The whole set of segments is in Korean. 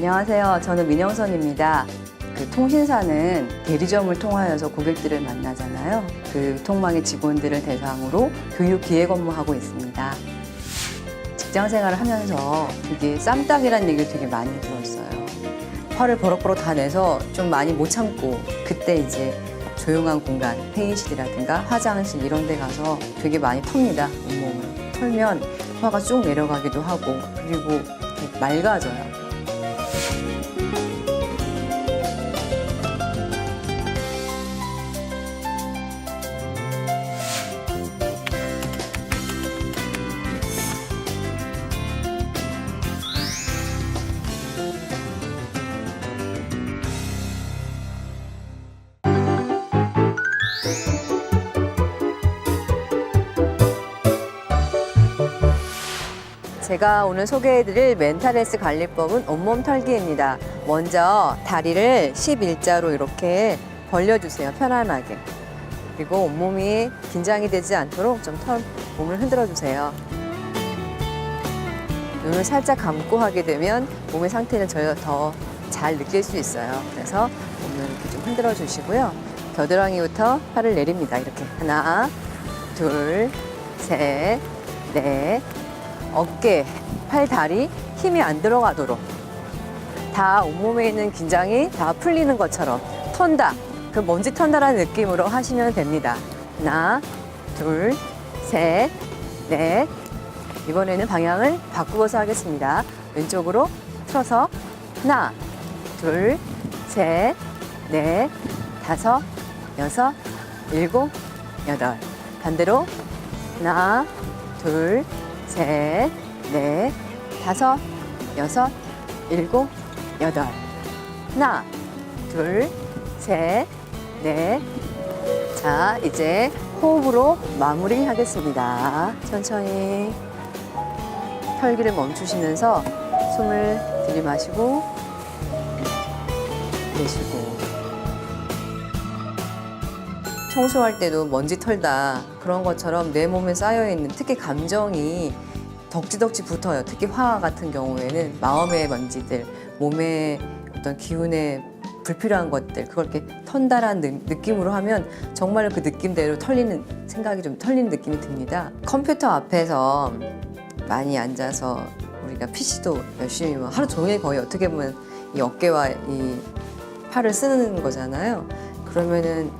안녕하세요. 저는 민영선입니다. 그 통신사는 대리점을 통하여서 고객들을 만나잖아요. 그 통망의 직원들을 대상으로 교육 기획 업무하고 있습니다. 직장 생활을 하면서 되게 쌈딱이라는 얘기를 되게 많이 들었어요. 화를 버럭버럭 다 내서 좀 많이 못 참고 그때 이제 조용한 공간, 회의실이라든가 화장실 이런 데 가서 되게 많이 텁니다. 온몸을. 털면 화가 쭉 내려가기도 하고 그리고 맑아져요. Thank you. 제가 오늘 소개해드릴 멘탈 헬스 관리법은 온몸 털기입니다. 먼저 다리를 11자로 이렇게 벌려주세요. 편안하게. 그리고 온몸이 긴장이 되지 않도록 좀 털, 몸을 흔들어 주세요. 눈을 살짝 감고 하게 되면 몸의 상태를 저희가 더잘 느낄 수 있어요. 그래서 몸을 이렇게 좀 흔들어 주시고요. 겨드랑이부터 팔을 내립니다. 이렇게 하나, 둘, 셋, 넷, 어깨, 팔, 다리 힘이 안 들어가도록 다 온몸에 있는 긴장이 다 풀리는 것처럼 턴다. 그 먼지 턴다라는 느낌으로 하시면 됩니다. 하나, 둘, 셋, 넷. 이번에는 방향을 바꾸어서 하겠습니다. 왼쪽으로 틀어서 하나, 둘, 셋, 넷, 다섯, 여섯, 일곱, 여덟. 반대로 하나, 둘, 셋, 넷, 다섯, 여섯, 일곱, 여덟. 하나, 둘, 셋, 넷. 자, 이제 호흡으로 마무리 하겠습니다. 천천히 털기를 멈추시면서 숨을 들이마시고 내쉬고. 청소할 때도 먼지 털다 그런 것처럼 내 몸에 쌓여있는 특히 감정이 덕지덕지 붙어요. 특히 화 같은 경우에는 마음의 먼지들, 몸의 어떤 기운에 불필요한 것들 그걸 이렇게 턴다란 느- 느낌으로 하면 정말 그 느낌대로 털리는 생각이 좀 털리는 느낌이 듭니다. 컴퓨터 앞에서 많이 앉아서 우리가 PC도 열심히 뭐 하루 종일 거의 어떻게 보면 이 어깨와 이 팔을 쓰는 거잖아요. 그러면은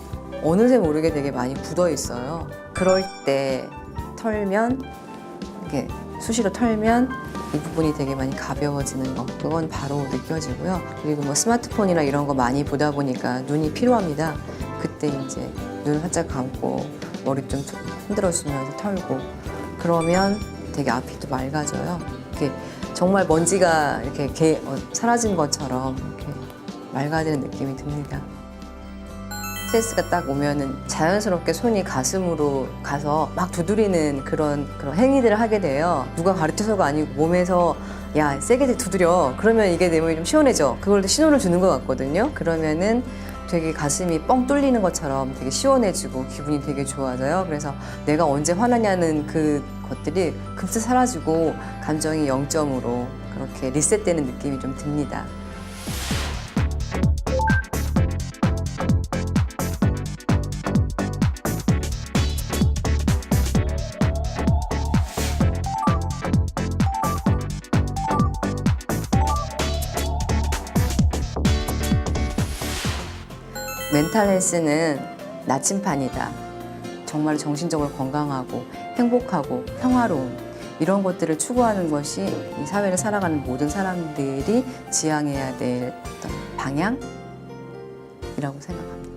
어느새 모르게 되게 많이 굳어 있어요. 그럴 때 털면 이렇게 수시로 털면 이 부분이 되게 많이 가벼워지는 거 그건 바로 느껴지고요. 그리고 뭐 스마트폰이나 이런 거 많이 보다 보니까 눈이 피로합니다. 그때 이제 눈을 활짝 감고 머리 좀 흔들어 주면서 털고 그러면 되게 앞이 또 맑아져요. 이렇게 정말 먼지가 이렇게 개- 어, 사라진 것처럼 이렇게 맑아지는 느낌이 듭니다. 스트레스가 딱 오면은 자연스럽게 손이 가슴으로 가서 막 두드리는 그런 그런 행위들을 하게 돼요. 누가 가르쳐서가 아니고 몸에서 야 세게 두드려. 그러면 이게 내 몸이 좀 시원해져. 그걸 신호를 주는 것 같거든요. 그러면은 되게 가슴이 뻥 뚫리는 것처럼 되게 시원해지고 기분이 되게 좋아져요. 그래서 내가 언제 화나냐는 그 것들이 급습 사라지고 감정이 0점으로 그렇게 리셋되는 느낌이 좀 듭니다. 멘탈 헬스는 나침판이다. 정말 정신적으로 건강하고 행복하고 평화로운 이런 것들을 추구하는 것이 이 사회를 살아가는 모든 사람들이 지향해야 될 어떤 방향이라고 생각합니다.